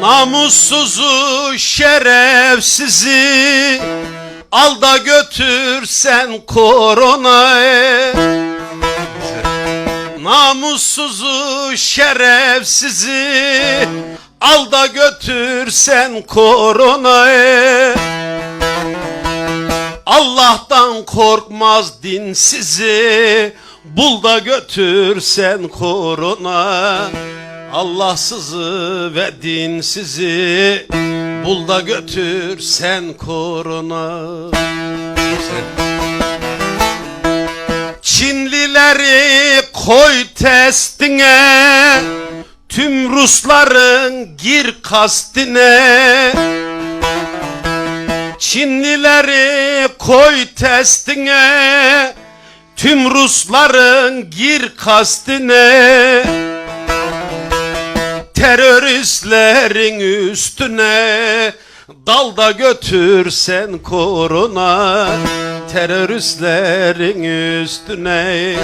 Namussuzu şerefsizi Al da götür sen koronayı. Namussuzu şerefsizi Al da götür sen koronayı. Allah'tan korkmaz dinsizi Bul da götür sen korona Allahsızı ve dinsizi Bul da götür sen korona Çinlileri koy testine Tüm Rusların gir kastine. Çinlileri koy testine Tüm Rusların gir kastine Teröristlerin üstüne Dalda götür sen korona Teröristlerin üstüne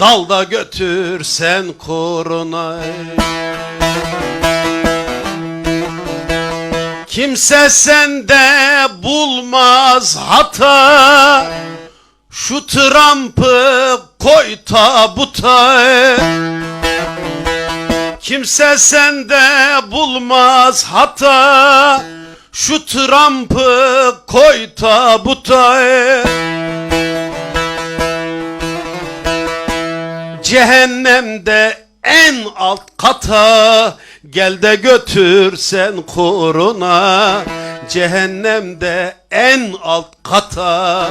Dalda götür sen korona Kimse sende bulmaz hata. Şu Trump'ı koy tabuta Kimse sende bulmaz hata. Şu Trump'ı koy tabuta. Cehennemde en alt kata. Gel de götür sen korona Cehennemde en alt kata.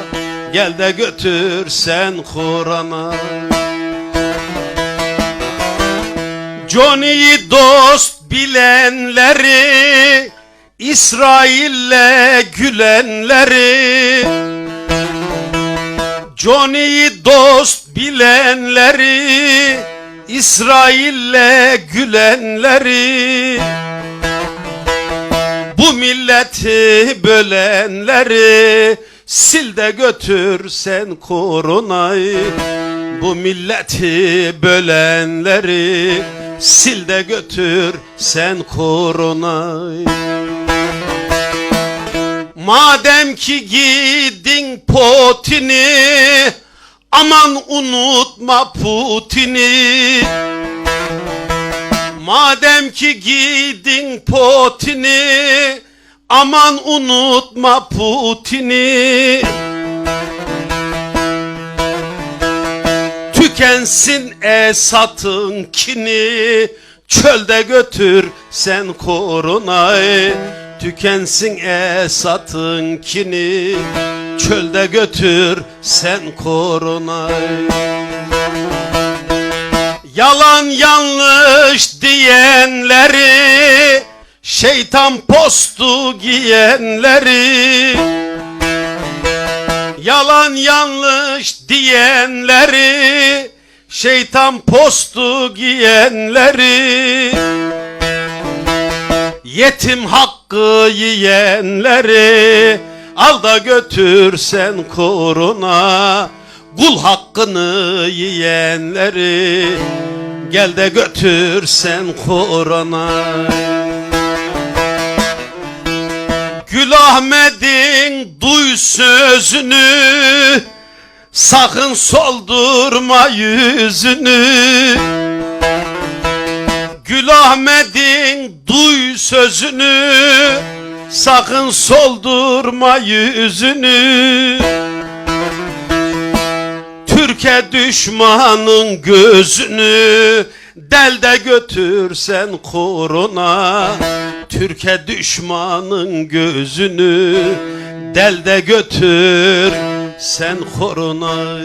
Gel de götür sen korona Johnny'yi dost bilenleri İsrail'le gülenleri. Johnny'yi dost bilenleri İsrail'le gülenleri. Bu milleti bölenleri Sil de götür sen koronayı Bu milleti bölenleri Sil de götür sen koronayı Madem ki gidin potini Aman unutma Putin'i. Madem ki gidin potini Aman unutma Putin'i Tükensin Esat'ın kini. Çölde götür sen koronayı Tükensin Esat'ın kini. Çölde götür sen koronayı Yalan yanlış diyenleri Şeytan postu giyenleri. Yalan yanlış diyenleri Şeytan postu giyenleri Yetim hakkı yiyenleri Al da götür sen koruna Kul hakkını yiyenleri Gel de götür sen korona. Gül Ahmet'in duy sözünü Sakın soldurma yüzünü. Gül Ahmet'in duy sözünü. Sakın soldurma yüzünü. Türkiye düşmanın gözünü Del de götürsen korona Türkiye düşmanın gözünü Del de götür sen korona